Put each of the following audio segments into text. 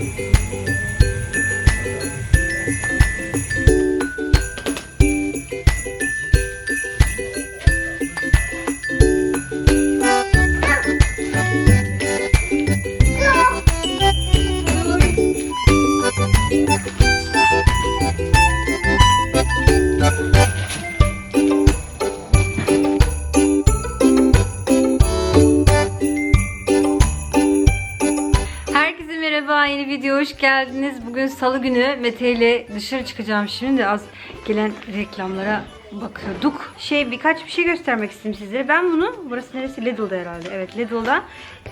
Bye. Geldiniz. Bugün salı günü Mete ile dışarı çıkacağım şimdi. Az gelen reklamlara bakıyorduk. Şey birkaç bir şey göstermek istedim sizlere. Ben bunu, burası neresi? Lidl'da herhalde. Evet Lidl'da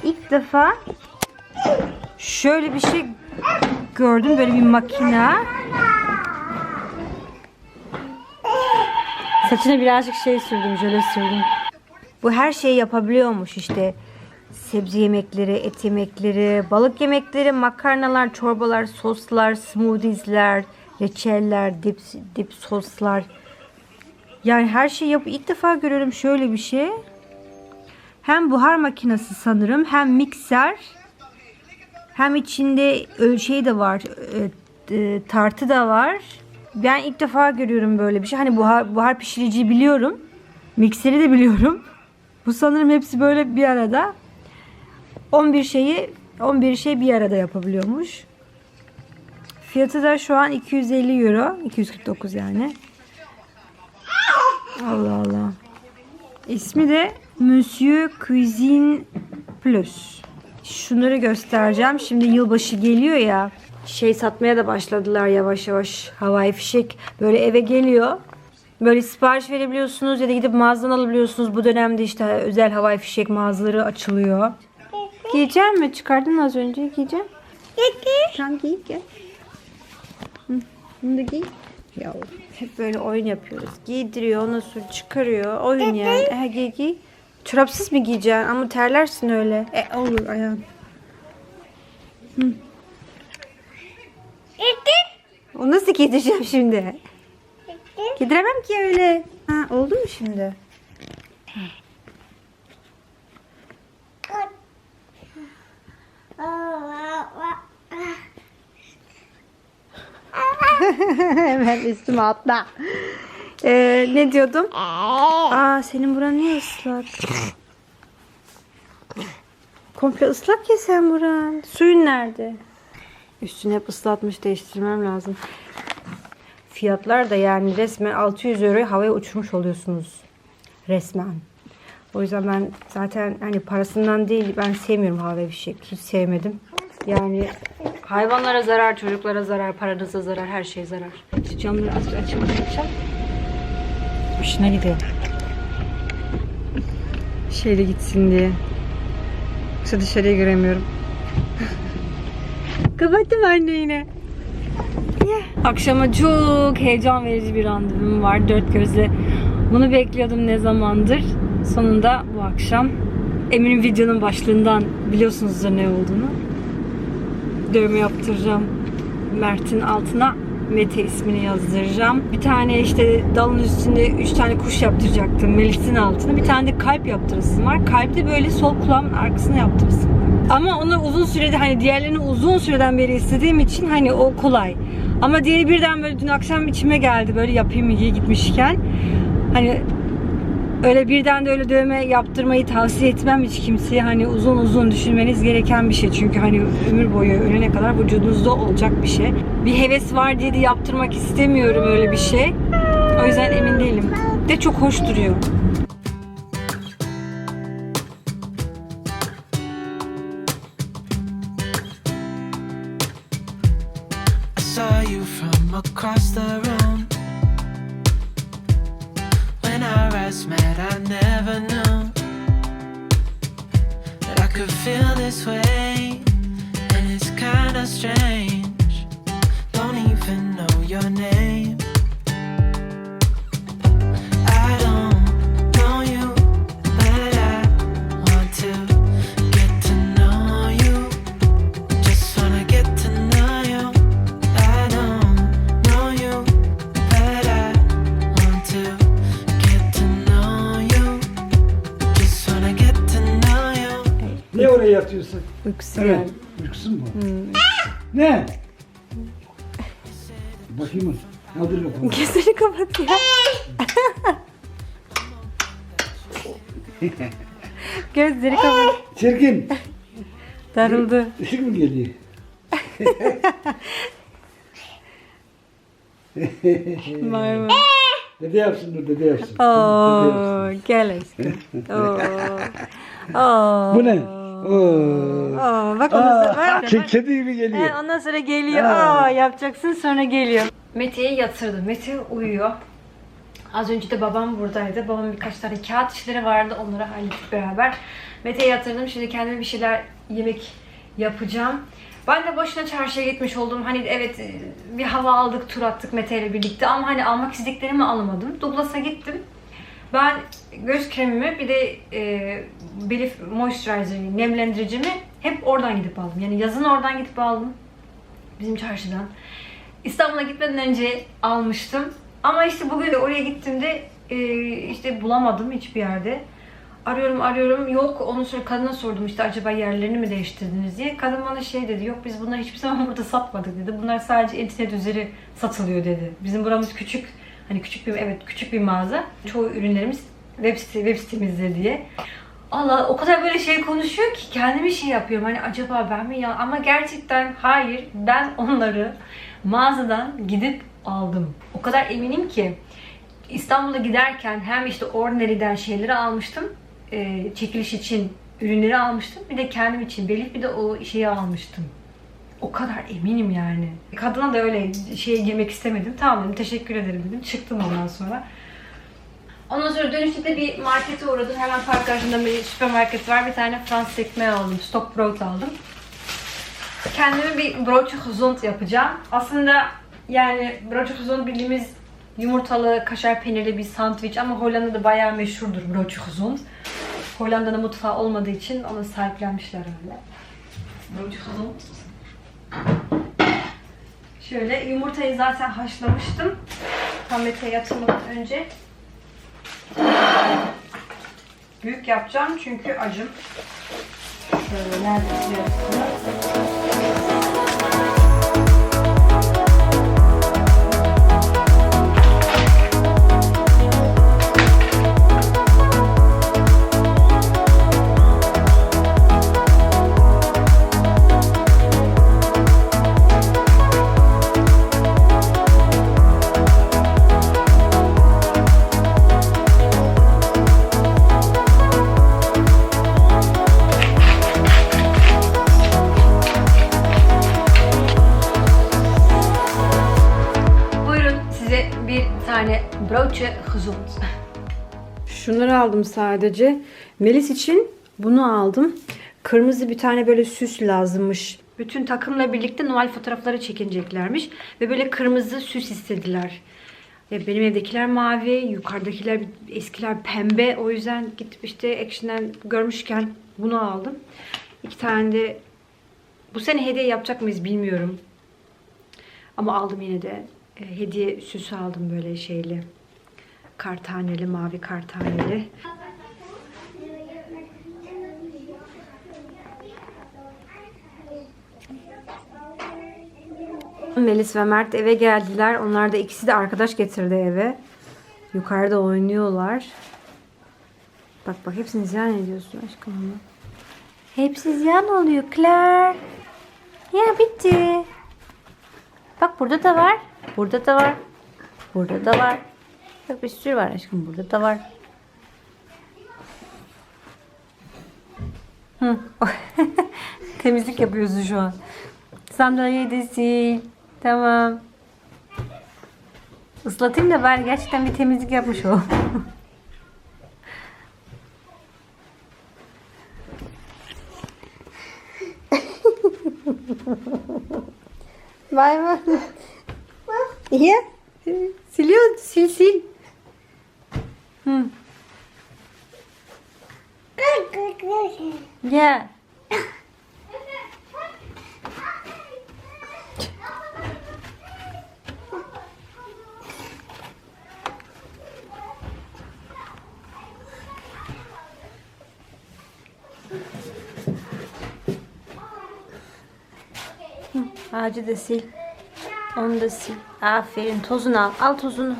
ilk defa şöyle bir şey gördüm. Böyle bir makine. Saçına birazcık şey sürdüm, jöle sürdüm. Bu her şeyi yapabiliyormuş işte. Sebze yemekleri, et yemekleri, balık yemekleri, makarnalar, çorbalar, soslar, smoothiesler, reçeller, dip, dip soslar. Yani her şeyi yap. İlk defa görüyorum şöyle bir şey. Hem buhar makinesi sanırım, hem mikser, hem içinde şey de var, e, tartı da var. Ben ilk defa görüyorum böyle bir şey. Hani buhar, buhar pişiriciyi biliyorum. Mikseri de biliyorum. Bu sanırım hepsi böyle bir arada. 11 şeyi 11 şey bir arada yapabiliyormuş. Fiyatı da şu an 250 euro. 249 yani. Allah Allah. İsmi de Monsieur Cuisine Plus. Şunları göstereceğim. Şimdi yılbaşı geliyor ya. Şey satmaya da başladılar yavaş yavaş. Havai fişek böyle eve geliyor. Böyle sipariş verebiliyorsunuz ya da gidip mağazadan alabiliyorsunuz. Bu dönemde işte özel havai fişek mağazaları açılıyor. Giyeceğim mi? Çıkardın az önce. Giyeceğim. Tamam giy gel. Hı, Bunu da giy. Ya hep böyle oyun yapıyoruz. Giydiriyor, ondan sonra çıkarıyor. Oyun yani. E, giy giy. Çorapsız mı giyeceksin? Ama terlersin öyle. E olur ayağın. Hı. O nasıl giydireceğim şimdi? Giydiremem ki öyle. Ha, oldu mu şimdi? Hemen üstüme atla. Ee, ne diyordum? Aa senin buran niye ıslak? Komple ıslak ya sen buran. Suyun nerede? Üstünü hep ıslatmış değiştirmem lazım. Fiyatlar da yani resmen 600 euroyu havaya uçurmuş oluyorsunuz. Resmen. O yüzden ben zaten hani parasından değil ben sevmiyorum havai fişek. Hiç sevmedim. Yani hayvanlara zarar, çocuklara zarar, paranıza zarar, her şeye zarar. Şu camları aç açalım açalım. Hoşuna gidiyor. Şeyle gitsin diye. Yoksa dışarıya göremiyorum. Kapattım anne yine. Akşama çok heyecan verici bir randevum var dört gözle. Bunu bekliyordum ne zamandır. Sonunda bu akşam. Eminim videonun başlığından biliyorsunuzdur ne olduğunu. Dövme yaptıracağım. Mert'in altına Mete ismini yazdıracağım. Bir tane işte dalın üstünde üç tane kuş yaptıracaktım Melis'in altına. Bir tane de kalp yaptırasım var. Kalpte böyle sol kulağımın arkasına yaptırasım var. Ama onu uzun sürede hani diğerlerini uzun süreden beri istediğim için hani o kolay. Ama diğeri birden böyle dün akşam içime geldi böyle yapayım diye gitmişken. Hani öyle birden de öyle dövme yaptırmayı tavsiye etmem hiç kimseye. Hani uzun uzun düşünmeniz gereken bir şey. Çünkü hani ömür boyu ölene kadar vücudunuzda olacak bir şey. Bir heves var diye de yaptırmak istemiyorum öyle bir şey. O yüzden emin değilim. De çok hoş duruyor. Across the feel this way, and it's kinda strange. Don't even know your name. Uykusu Evet. geldi. Uykusun mu? Ne? Bakayım mı? Kaldır kafanı. Gözleri kapat ya. Gözleri kapat. Çirkin. Darıldı. Işık mı geliyor? Vay vay. Dede yapsın dur. Dede yapsın. Oo, gel aşkım. Oo. Oo. Bu ne? Oo. Oo, bak ondan sonra, Aa, bak, ke- kedi gibi geliyor. He, ondan sonra geliyor. Aa. Aa, yapacaksın sonra geliyor. Mete'yi yatırdım. Mete uyuyor. Az önce de babam buradaydı. Babamın birkaç tane kağıt işleri vardı. Onları hallettik beraber. Mete'yi yatırdım. Şimdi kendime bir şeyler yemek yapacağım. Ben de boşuna çarşıya gitmiş oldum. Hani evet bir hava aldık, tur attık Mete ile birlikte ama hani almak istediklerimi alamadım. Douglas'a gittim. Ben göz kremimi bir de e, Belif Moisturizer'ı, nemlendiricimi hep oradan gidip aldım. Yani yazın oradan gidip aldım. Bizim çarşıdan. İstanbul'a gitmeden önce almıştım. Ama işte bugün oraya gittiğimde e, işte bulamadım hiçbir yerde. Arıyorum arıyorum yok onu sonra kadına sordum işte acaba yerlerini mi değiştirdiniz diye. Kadın bana şey dedi yok biz bunları hiçbir zaman burada satmadık dedi. Bunlar sadece internet üzeri satılıyor dedi. Bizim buramız küçük hani küçük bir evet küçük bir mağaza. Çoğu ürünlerimiz web, site, web sitemizde diye. Allah o kadar böyle şey konuşuyor ki kendimi şey yapıyorum hani acaba ben mi ya ama gerçekten hayır ben onları mağazadan gidip aldım. O kadar eminim ki İstanbul'a giderken hem işte Ordinary'den şeyleri almıştım. e, çekiliş için ürünleri almıştım. Bir de kendim için belirli bir de o şeyi almıştım. O kadar eminim yani. Kadına da öyle şeye girmek istemedim. Tamam dedim teşekkür ederim dedim. Çıktım ondan sonra. Ondan sonra dönüşte de bir markete uğradım. Hemen park karşında bir süpermarket var. Bir tane Fransız ekmeği aldım. Stock brot aldım. Kendime bir broche gezond yapacağım. Aslında yani broche gezond bildiğimiz yumurtalı, kaşar peynirli bir sandviç ama Hollanda'da bayağı meşhurdur broche gezond. Hollanda'da mutfağı olmadığı için onu sahiplenmişler öyle. Broche gezond. Şöyle yumurtayı zaten haşlamıştım. Tam Mete'ye yatırmadan önce. Büyük yapacağım çünkü acım. Şöyle nerede tutuyorsun? Şunları aldım sadece. Melis için bunu aldım. Kırmızı bir tane böyle süs lazımmış. Bütün takımla birlikte Noel fotoğrafları çekineceklermiş. Ve böyle kırmızı süs istediler. Ve benim evdekiler mavi, yukarıdakiler eskiler pembe. O yüzden gidip işte Action'den görmüşken bunu aldım. İki tane de bu sene hediye yapacak mıyız bilmiyorum. Ama aldım yine de. E, hediye süsü aldım böyle şeyli. Kartaneli, mavi kartaneli. Melis ve Mert eve geldiler. Onlar da ikisi de arkadaş getirdi eve. Yukarıda oynuyorlar. Bak bak hepsini ziyan ediyorsun aşkım. Hepsi ziyan oluyor Claire. Ya bitti. Bak burada da var. Burada da var. Burada da var. Bak bir sürü var aşkım. Burada da var. Hı. Temizlik yapıyorsun şu an. Sandalyeyi de sil. Tamam. Islatayım da bari gerçekten bir temizlik yapmış o. Vay vay. Ya. Siliyor. Sil sil. Hı. Ya. Ağacı da sil. Onu da sil. Aferin. Tozunu al. Al tozunu.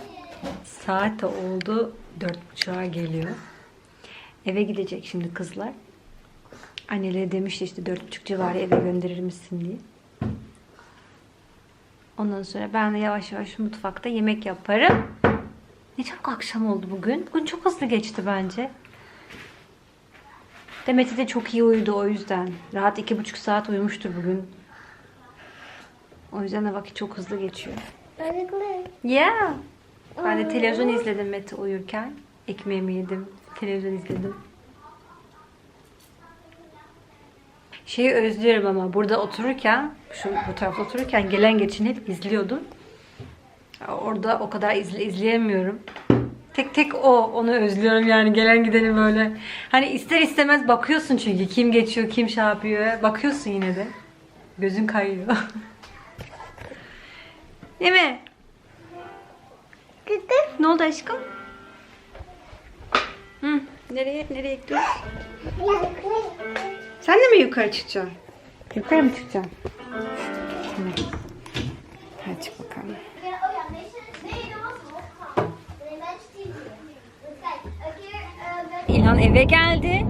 Saat de oldu. Dört buçuğa geliyor. Eve gidecek şimdi kızlar. Anneleri demişti işte dört buçuk civarı eve gönderir misin diye. Ondan sonra ben de yavaş yavaş mutfakta yemek yaparım. Ne çabuk akşam oldu bugün. Bugün çok hızlı geçti bence. Demet'i de çok iyi uyudu o yüzden. Rahat iki buçuk saat uyumuştur bugün. O yüzden de vakit çok hızlı geçiyor. Yeah. Ben de televizyon izledim Mete uyurken. Ekmeğimi yedim. Televizyon izledim. Şeyi özlüyorum ama burada otururken, şu bu tarafta otururken gelen geçin hep izliyordum. Orada o kadar izle, izleyemiyorum. Tek tek o, onu özlüyorum yani gelen gideni böyle. Hani ister istemez bakıyorsun çünkü kim geçiyor, kim şey yapıyor. Bakıyorsun yine de. Gözün kayıyor. Değil mi? Ne oldu aşkım? Hı, nereye, nereye gidiyoruz? Sen de mi yukarı çıkacaksın? Yukarı mı çıkacaksın? Tamam. Hadi çık bakalım. İlhan eve geldi.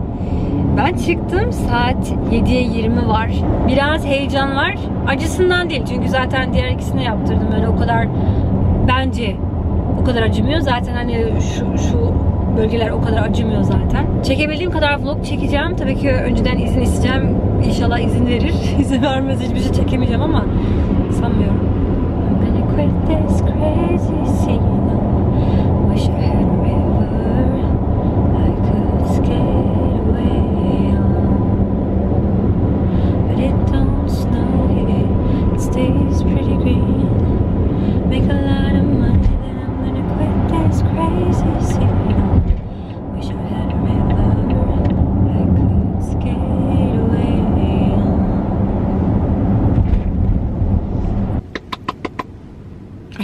Ben çıktım saat 7'ye 20 var. Biraz heyecan var. Acısından değil çünkü zaten diğer ikisini yaptırdım. Öyle o kadar bence o kadar acımıyor. Zaten hani şu şu bölgeler o kadar acımıyor zaten. Çekebildiğim kadar vlog çekeceğim. Tabii ki önceden izin isteyeceğim. İnşallah izin verir. izin vermez hiçbir şey çekemeyeceğim ama sanmıyorum. I'm gonna quit this crazy scene. Wish I had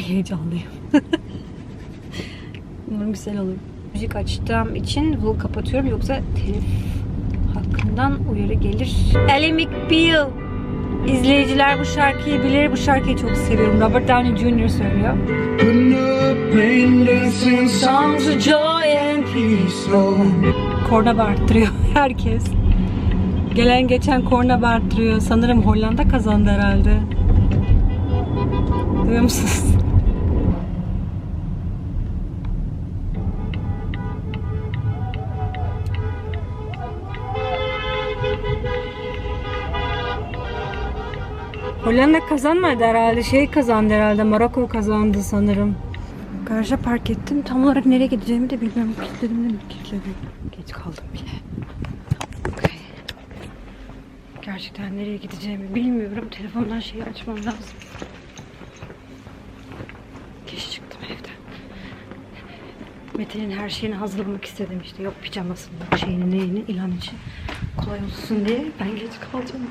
heyecanlıyım. Umarım güzel olur. Müzik açtığım için vlog kapatıyorum yoksa telif hakkından uyarı gelir. Ellie McBeal. İzleyiciler bu şarkıyı bilir. Bu şarkıyı çok seviyorum. Robert Downey Jr. söylüyor. Korna bağırttırıyor herkes. Gelen geçen korna bağırttırıyor. Sanırım Hollanda kazandı herhalde. Duyuyor musunuz? Hollanda kazanmadı herhalde. Şey kazandı herhalde. Maroko kazandı sanırım. Garaja park ettim. Tam olarak nereye gideceğimi de bilmiyorum. Kilitledim de mi? Kilitledim. Geç kaldım bile. Okey. Gerçekten nereye gideceğimi bilmiyorum. Telefondan şeyi açmam lazım. Geç çıktım evden. Mete'nin her şeyini hazırlamak istedim işte. Yok pijamasını, şeyini neyini ilan için. Kolay olsun diye ben geç kalacağım.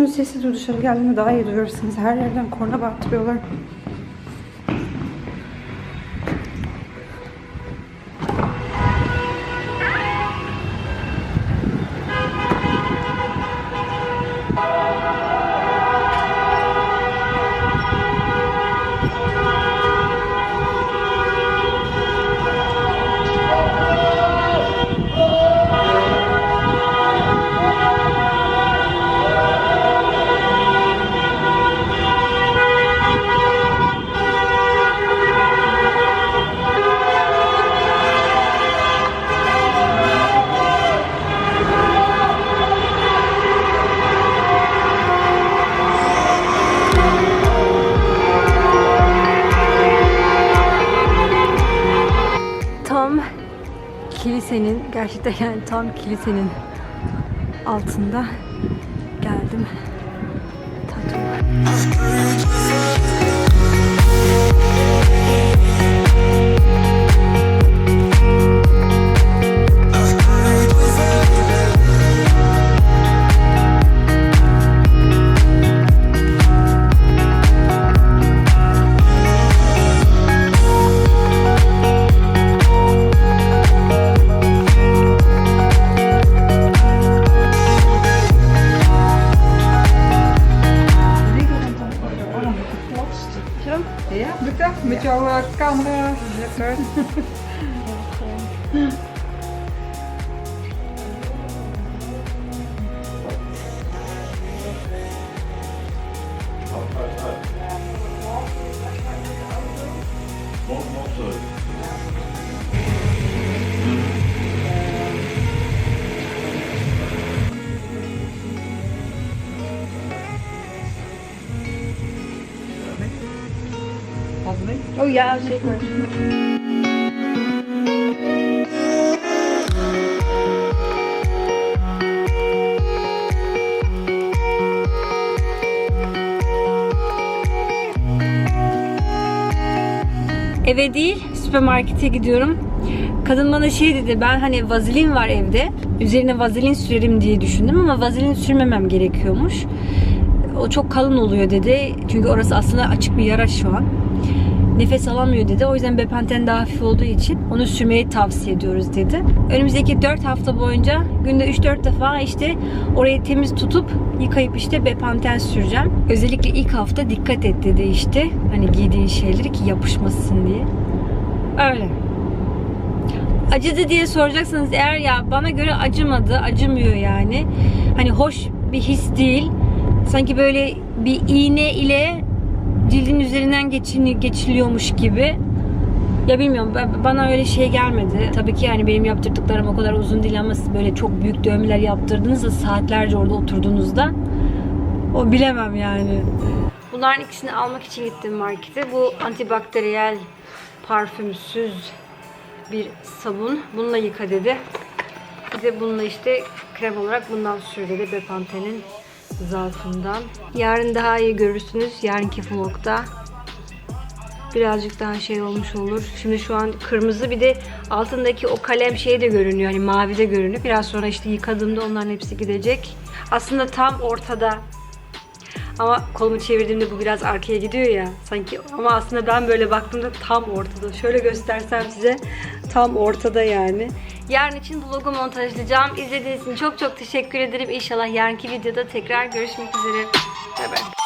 Musunuz sesi dışarı geldiğinde daha iyi duyuyorsunuz. Her yerden korna bağırtıyorlar. Kilisenin gerçekten yani tam kilisenin altında geldim. Tatlım. Lekker. Oh ja, zeker. Eve değil, süpermarkete gidiyorum. Kadın bana şey dedi, ben hani vazelin var evde. Üzerine vazelin sürerim diye düşündüm ama vazelin sürmemem gerekiyormuş. O çok kalın oluyor dedi. Çünkü orası aslında açık bir yara şu an nefes alamıyor dedi. O yüzden Bepanthen daha hafif olduğu için onu sürmeyi tavsiye ediyoruz dedi. Önümüzdeki 4 hafta boyunca günde 3-4 defa işte orayı temiz tutup yıkayıp işte Bepanthen süreceğim. Özellikle ilk hafta dikkat et dedi işte. Hani giydiğin şeyleri ki yapışmasın diye. Öyle. Acıdı diye soracaksanız eğer ya bana göre acımadı, acımıyor yani. Hani hoş bir his değil. Sanki böyle bir iğne ile cildin üzerinden geçiliyormuş gibi. Ya bilmiyorum bana öyle şey gelmedi. Tabii ki yani benim yaptırdıklarım o kadar uzun değil ama siz böyle çok büyük dövmeler yaptırdığınızda saatlerce orada oturduğunuzda o bilemem yani. Bunların ikisini almak için gittim markete. Bu antibakteriyel parfümsüz bir sabun. Bununla yıka dedi. Bir de bununla işte krem olarak bundan sür dedi. Bepanthen'in zarfından. Yarın daha iyi görürsünüz. Yarınki vlogda. Birazcık daha şey olmuş olur. Şimdi şu an kırmızı bir de altındaki o kalem şey de görünüyor. Hani mavi de görünüyor. Biraz sonra işte yıkadığımda onların hepsi gidecek. Aslında tam ortada. Ama kolumu çevirdiğimde bu biraz arkaya gidiyor ya sanki. Ama aslında ben böyle baktığımda tam ortada. Şöyle göstersem size tam ortada yani. Yarın için vlogu montajlayacağım. İzlediğiniz için çok çok teşekkür ederim. İnşallah yarınki videoda tekrar görüşmek üzere. Bay bay.